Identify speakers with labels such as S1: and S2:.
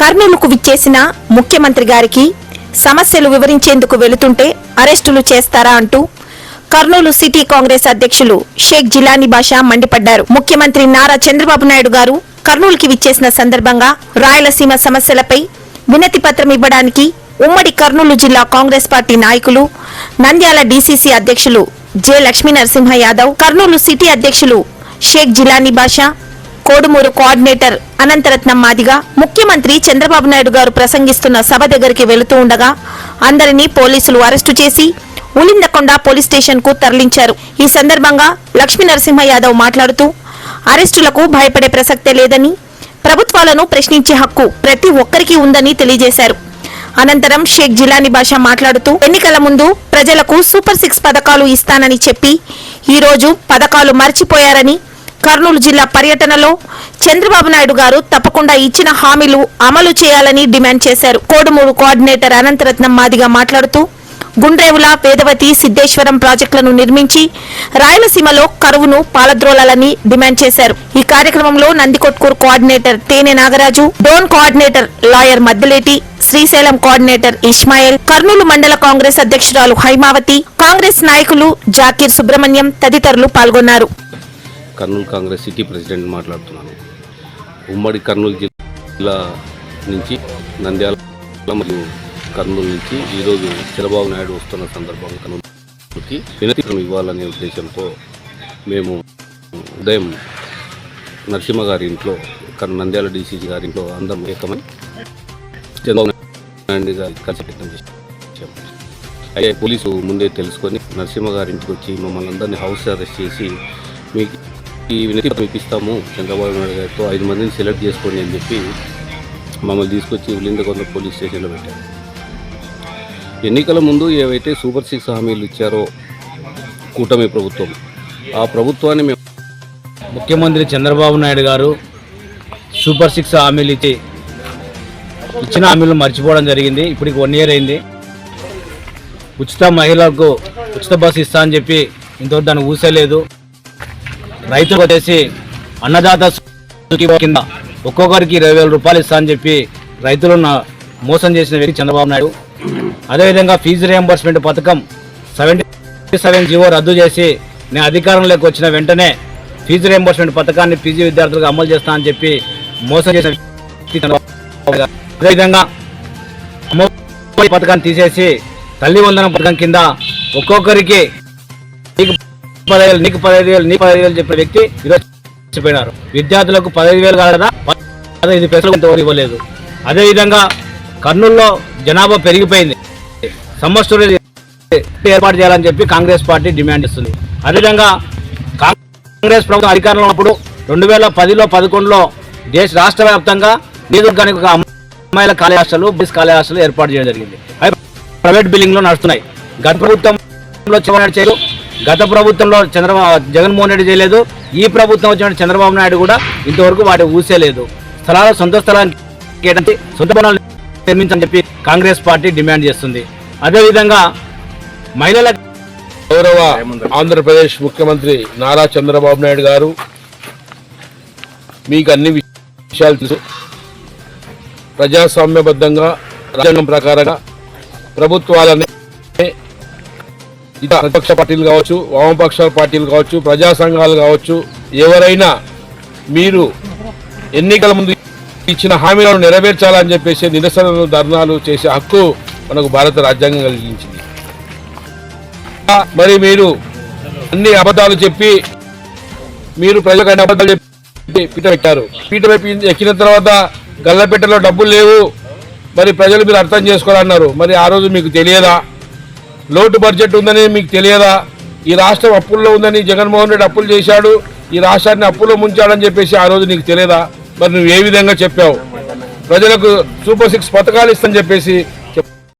S1: కర్నూలుకు విచ్చేసిన ముఖ్యమంత్రి గారికి సమస్యలు వివరించేందుకు వెళుతుంటే అరెస్టులు చేస్తారా అంటూ కర్నూలు సిటీ కాంగ్రెస్ అధ్యక్షులు షేక్ జిలానీ బాషా మండిపడ్డారు. ముఖ్యమంత్రి నారా చంద్రబాబు నాయుడు గారు కర్నూలుకి విచ్చేసిన సందర్భంగా రాయలసీమ సమస్యలపై వినతి పత్రం ఇవ్వడానికి ఉమ్మడి కర్నూలు జిల్లా కాంగ్రెస్ పార్టీ నాయకులు నంద్యాల డీసీసీ అధ్యక్షులు జె లక్ష్మీ నరసింహ యాదవ్ కర్నూలు సిటీ అధ్యక్షులు షేక్ జిలానీ బాషా కోడుమూరు కోఆర్డినేటర్ అనంతరత్నం మాదిగా ముఖ్యమంత్రి చంద్రబాబు నాయుడు గారు ప్రసంగిస్తున్న సభ దగ్గరికి వెళుతూ ఉండగా అందరినీ పోలీసులు అరెస్టు చేసి ఉలిందకొండ పోలీస్ స్టేషన్కు తరలించారు. ఈ సందర్భంగా లక్ష్మీ నరసింహ యాదవ్ మాట్లాడుతూ అరెస్టులకు భయపడే ప్రసక్తే లేదని ప్రభుత్వాలను ప్రశ్నించే హక్కు ప్రతి ఒక్కరికి ఉందని తెలియజేశారు. అనంతరం షేక్ జిలానీ భాష మాట్లాడుతూ ఎన్నికల ముందు ప్రజలకు సూపర్ సిక్స్ పథకాలు ఇస్తానని చెప్పి ఈ రోజు పథకాలు మర్చిపోయారని కర్నూలు జిల్లా పర్యటనలో చంద్రబాబు నాయుడు గారు తప్పకుండా ఇచ్చిన హామీలు అమలు చేయాలని డిమాండ్ చేశారు. కోడుమూరు కోఆర్డినేటర్ అనంతరత్నం మాదిగా మాట్లాడుతూ గుండ్రేవుల వేదవతి సిద్ధేశ్వరం ప్రాజెక్టులను నిర్మించి రాయలసీమలో కరువును పాలద్రోలాలని డిమాండ్ చేశారు. ఈ కార్యక్రమంలో Nandikotkur coordinator Thene Nagaraju Dhone coordinator lawyer Maddaleti Srisailam coordinator Ismail Kurnool మండల కాంగ్రెస్ అధ్యక్షురాలు హైమావతి కాంగ్రెస్ నాయకులు జాకీర్ సుబ్రహ్మణ్యం తదితరులు పాల్గొన్నారు.
S2: కర్నూలు కాంగ్రెస్ సిటీ ప్రెసిడెంట్ మాట్లాడుతున్నాను. ఉమ్మడి కర్నూలు జిల్లా నుంచి నంద్యాల మరియు కర్నూలు నుంచి ఈరోజు చంద్రబాబు నాయుడు వస్తున్న సందర్భంగా కర్నూలుకి వినతి ఇవ్వాలనే ఉద్దేశంతో మేము ఉదయం నరసింహ గారి ఇంట్లో కర్ నంద్యాల డీసీజీ గారి ఇంట్లో అందరం ఏకమై చంద్రబాబు నాయుడు గారి కలిసి ప్రయత్నం అయితే పోలీసు ముందే తెలుసుకొని నరసింహ గారి ఇంటికి వచ్చి మమ్మల్ని అందరినీ హౌస్ అరెస్ట్ చేసి మీకు ఈ వినతి పత్రం ఇప్పిస్తాము. చంద్రబాబు నాయుడు గారితో ఐదు మందిని సెలెక్ట్ చేసుకోండి అని చెప్పి మమ్మల్ని తీసుకొచ్చి ఉలిందకొండ పోలీస్ స్టేషన్లో పెట్టారు. ఎన్నికల ముందు ఏవైతే సూపర్ సిక్స్ హామీలు ఇచ్చారో కూటమి ప్రభుత్వం ఆ ప్రభుత్వాన్ని మేము
S3: ముఖ్యమంత్రి చంద్రబాబు నాయుడు గారు సూపర్ సిక్స్ హామీలు ఇచ్చి ఇచ్చిన హామీలు మర్చిపోవడం జరిగింది. ఇప్పటికి వన్ ఇయర్ అయింది. ఉచిత మహిళలకు ఉచిత బస్సు ఇస్తా అని చెప్పి ఇంతవరకు దాన్ని ఊసలేదు. రైతులకు వచ్చేసి అన్నదాత కింద ఒక్కొక్కరికి ఇరవై వేల రూపాయలు ఇస్తా అని చెప్పి రైతులను మోసం చేసిన వ్యక్తి చంద్రబాబు నాయుడు. అదేవిధంగా ఫీజు రియంబర్స్మెంట్ పథకం సెవెంటీ సెవెన్ జీవో రద్దు చేసి నేను అధికారంలోకి వచ్చిన వెంటనే ఫీజు రియంబర్స్మెంట్ పథకాన్ని పీజీ విద్యార్థులకు అమలు చేస్తా అని చెప్పి మోసం చేసిన వ్యక్తి అదేవిధంగా అమ్మఒడి పథకాన్ని తీసేసి తల్లి వందనం పథకం కింద ఒక్కొక్కరికి పదహైదు వేలు నీకు పదహైదు వేలు నీకు పదహైదు వేలు చెప్పిన వ్యక్తి ఈరోజు చచ్చిపోయినారు. విద్యార్థులకు పదహైదు వేలు కాదా పదహైదు పైసలు ఇంతవరకు ఇవ్వలేదు. అదేవిధంగా కర్నూలులో జనాభా పెరిగిపోయింది. సమ్మర్ స్టోరేజ్ ఏర్పాటు చేయాలని చెప్పి కాంగ్రెస్ పార్టీ డిమాండ్ ఇస్తుంది అదేవిధంగా కాంగ్రెస్ ప్రభుత్వం అధికారంలో ఉన్నప్పుడు రెండు వేల పదిలో పదకొండులో దేశ రాష్ట్ర వ్యాప్తంగా నియోజకవర్గానికి ఒక అమ్మాయిల కాలేజ్ బిస్ కాలేజ్ ఏర్పాటు చేయడం జరిగింది. అవి ప్రైవేట్ బిల్డింగ్లో నడుస్తున్నాయి. గత ప్రభుత్వంలో చివరి చేయలేదు. గత ప్రభుత్వంలో చంద్రబాబు జగన్మోహన్ రెడ్డి చేయలేదు. ఈ ప్రభుత్వం వచ్చిన చంద్రబాబు నాయుడు కూడా ఇంతవరకు వాటి ఊసేలేదు స్థలాలు సొంత స్థలానికి సొంత భవనాలు నిర్మించని చెప్పి కాంగ్రెస్ పార్టీ డిమాండ్ చేస్తుంది. అదేవిధంగా మహిళల
S4: గౌరవ ఆంధ్రప్రదేశ్ ముఖ్యమంత్రి నారా చంద్రబాబు నాయుడు గారు మీకు అన్ని విషయాలు తెలుసు. ప్రజాస్వామ్యబద్ధంగా రాజ్యాంగం ప్రకారంగా ప్రభుత్వాలన్నీ ప్రతిపక్ష పార్టీలు కావచ్చు వామపక్ష పార్టీలు కావచ్చు ప్రజా సంఘాలు కావచ్చు ఎవరైనా మీరు ఎన్నికల ముందు ఇచ్చిన హామీలను నెరవేర్చాలని చెప్పేసి నిరసనలు ధర్నాలు చేసే హక్కు మనకు భారత రాజ్యాంగం కలిగించింది. మరి మీరు అన్ని అబద్ధాలు చెప్పి మీరు ప్రజలకు అబద్ధాలు చెప్పి పీట పెట్టారు. పీట ఎక్కిన తర్వాత గల్లపెట్టలో డబ్బులు లేవు. మరి ప్రజలు మీరు అర్థం చేసుకోవాలన్నారు. మరి ఆ రోజు మీకు తెలియదా? లోటు బడ్జెట్ ఉందని మీకు తెలియదా? ఈ రాష్ట్రం అప్పుల్లో ఉందని జగన్మోహన్ రెడ్డి అప్పులు చేశాడు ఈ రాష్ట్రాన్ని అప్పుల్లో ముంచాడని చెప్పేసి ఆ రోజు నీకు తెలియదా? మరి నువ్వు ఏ విధంగా చెప్పావు? ప్రజలకు సూపర్ సిక్స్ పథకాలు ఇస్తని చెప్పేసి